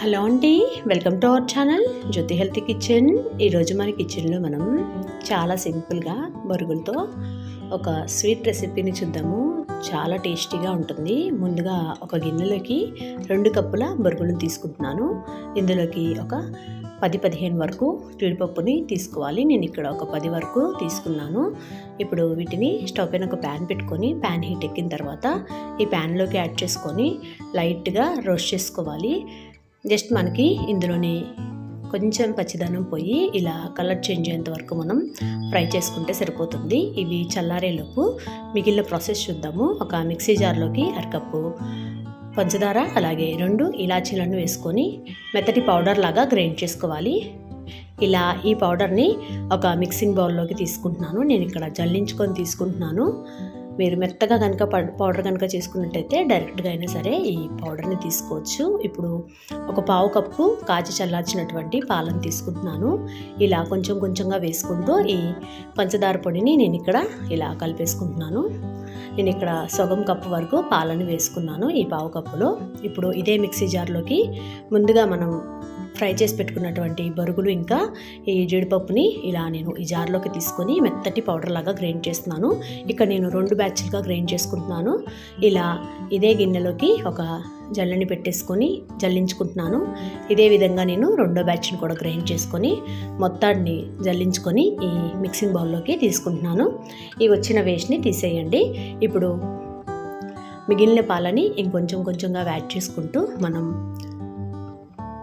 Hello అండి welcome to our channel Jyothi health kitchen. ఈరోజు మన కిచెన్లో మనం చాలా సింపుల్గా బరుగులతో ఒక స్వీట్ రెసిపీని చూద్దాము. చాలా టేస్టీగా ఉంటుంది. ముందుగా ఒక గిన్నెలోకి రెండు కప్పుల బొరుగులను తీసుకుంటున్నాను. ఇందులోకి ఒక పది పదిహేను వరకు జీడిపప్పుని తీసుకోవాలి. నేను ఇక్కడ ఒక పది వరకు తీసుకున్నాను. ఇప్పుడు వీటిని స్టవ్ పైన ఒక ప్యాన్ పెట్టుకొని ప్యాన్ హీట్ ఎక్కిన తర్వాత ఈ ప్యాన్లోకి యాడ్ చేసుకొని లైట్గా రోస్ట్ చేసుకోవాలి. జస్ట్ మనకి ఇందులోని కొంచెం పచ్చిదనం పోయి ఇలా కలర్ చేంజ్ అయ్యేంత వరకు మనం ఫ్రై చేసుకుంటే సరిపోతుంది. ఇవి చల్లారేలోపు మిగిలిన ప్రాసెస్ చూద్దాము. ఒక మిక్సీ జార్లోకి అరకప్పు పంచదార అలాగే రెండు ఇలాచీలను వేసుకొని మెత్తటి పౌడర్ లాగా గ్రైండ్ చేసుకోవాలి. ఇలా ఈ పౌడర్ని ఒక మిక్సింగ్ బౌల్లోకి తీసుకుంటున్నాను. నేను ఇక్కడ జల్లించుకొని తీసుకుంటున్నాను. మీరు మెత్తగా కనుక పౌడర్ కనుక చేసుకున్నట్టయితే డైరెక్ట్గా అయినా సరే ఈ పౌడర్ని తీసుకోవచ్చు. ఇప్పుడు ఒక పావు కప్పు కాచి చల్లార్చినటువంటి పాలను తీసుకుంటున్నాను. ఇలా కొంచెం కొంచెంగా వేసుకుంటూ ఈ పంచదార పొడిని నేను ఇక్కడ ఇలా కలిపేసుకుంటున్నాను. నేను ఇక్కడ సగం కప్పు వరకు పాలను వేసుకున్నాను ఈ పావు కప్పులో. ఇప్పుడు ఇదే మిక్సీ జార్లోకి ముందుగా మనం ఫ్రై చేసి పెట్టుకున్నటువంటి బరుగులు ఇంకా ఈ జీడిపప్పుని ఇలా నేను ఈ జార్లోకి తీసుకొని మెత్తటి పౌడర్ లాగా గ్రైండ్ చేస్తున్నాను. ఇక్కడ నేను రెండు బ్యాచ్లుగా గ్రైండ్ చేసుకుంటున్నాను. ఇలా ఇదే గిన్నెలోకి ఒక జల్లని పెట్టేసుకొని జల్లించుకుంటున్నాను. ఇదే విధంగా నేను రెండో బ్యాచ్ని కూడా గ్రైండ్ చేసుకొని మొత్తాన్ని జల్లించుకొని ఈ మిక్సింగ్ బౌల్లోకి తీసుకుంటున్నాను. ఈ వచ్చిన వేస్ట్ని తీసేయండి. ఇప్పుడు మిగిలిన పాలని ఇంకొంచెం కొంచెంగా యాడ్ చేసుకుంటూ మనం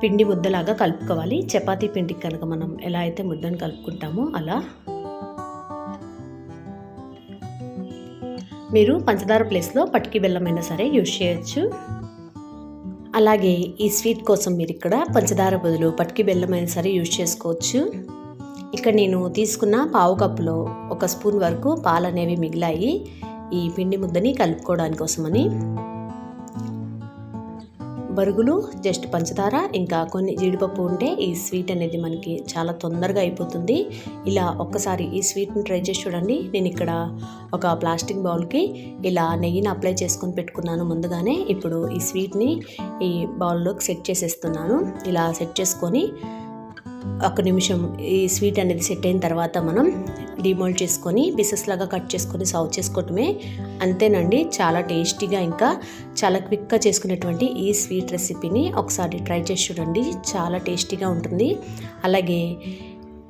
పిండి ముద్దలాగా కలుపుకోవాలి. చపాతీ పిండికి కనుక మనం ఎలా అయితే ముద్దను కలుపుకుంటామో అలా. మీరు పంచదార ప్లేస్లో పటికి బెల్లమైనా సరే యూజ్ చేయొచ్చు. అలాగే ఈ స్వీట్ కోసం మీరు ఇక్కడ పంచదార బదులు పటికి బెల్లమైనా సరే యూజ్ చేసుకోవచ్చు. ఇక్కడ నేను తీసుకున్న పావు కప్పులో ఒక స్పూన్ వరకు పాలు అనేవి మిగిలాయి. ఈ పిండి ముద్దని కలుపుకోవడానికి కోసమని బరుగులు జస్ట్ పంచదార ఇంకా కొన్ని జీడిపప్పు ఉంటే ఈ స్వీట్ అనేది మనకి చాలా తొందరగా అయిపోతుంది. ఇలా ఒక్కసారి ఈ స్వీట్ని ట్రై చేసి చూడండి. నేను ఇక్కడ ఒక ప్లాస్టిక్ బౌల్కి ఇలా నెయ్యిని అప్లై చేసుకొని పెట్టుకున్నాను ముందుగానే. ఇప్పుడు ఈ స్వీట్ని ఈ బౌల్లోకి సెట్ చేసేస్తున్నాను. ఇలా సెట్ చేసుకొని ఒక నిమిషం ఈ స్వీట్ అనేది సెట్ అయిన తర్వాత మనం డిమోల్డ్ చేసుకొని పీసెస్ లాగా కట్ చేసుకొని సర్వ్ చేసుకోవటమే అంతేనండి. చాలా టేస్టీగా ఇంకా చాలా క్విక్గా చేసుకునేటువంటి ఈ స్వీట్ రెసిపీని ఒకసారి ట్రై చేసి చూడండి. చాలా టేస్టీగా ఉంటుంది. అలాగే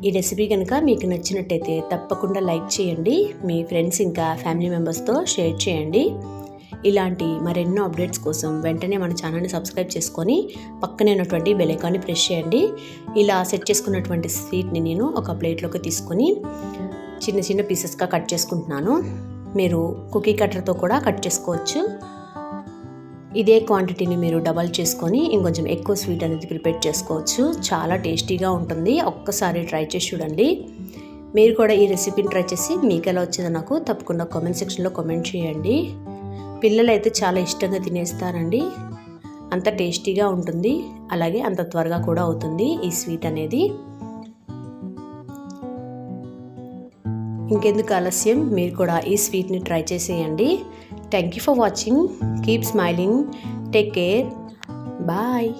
ఈ రెసిపీ కనుక మీకు నచ్చినట్టయితే తప్పకుండా లైక్ చేయండి. మీ ఫ్రెండ్స్ ఇంకా ఫ్యామిలీ మెంబర్స్తో షేర్ చేయండి. ఇలాంటి మరెన్నో అప్డేట్స్ కోసం వెంటనే మన ఛానల్ని సబ్స్క్రైబ్ చేసుకొని పక్కనే ఉన్నటువంటి బెలైకాన్ని ప్రెస్ చేయండి. ఇలా సెట్ చేసుకున్నటువంటి స్వీట్ని నేను ఒక ప్లేట్లోకి తీసుకొని చిన్న చిన్న పీసెస్గా కట్ చేసుకుంటున్నాను. మీరు కుకీ కట్టర్తో కూడా కట్ చేసుకోవచ్చు. ఇదే క్వాంటిటీని మీరు డబల్ చేసుకొని ఇంకొంచెం ఎక్కువ స్వీట్ అనేది ప్రిపేర్ చేసుకోవచ్చు. చాలా టేస్టీగా ఉంటుంది. ఒక్కసారి ట్రై చేసి చూడండి. మీరు కూడా ఈ రెసిపీని ట్రై చేసి మీకు ఎలా వచ్చిందో నాకు తప్పకుండా కామెంట్ సెక్షన్లో కామెంట్ చేయండి. పిల్లలు అయితే చాలా ఇష్టంగా తినేస్తారండి. అంత టేస్టీగా ఉంటుంది. అలాగే అంత త్వరగా కూడా అవుతుంది ఈ స్వీట్ అనేది. ఇంకెందుకు ఆలస్యం? మీరు కూడా ఈ స్వీట్ని ట్రై చేసేయండి. Thank you for watching keep smiling take care bye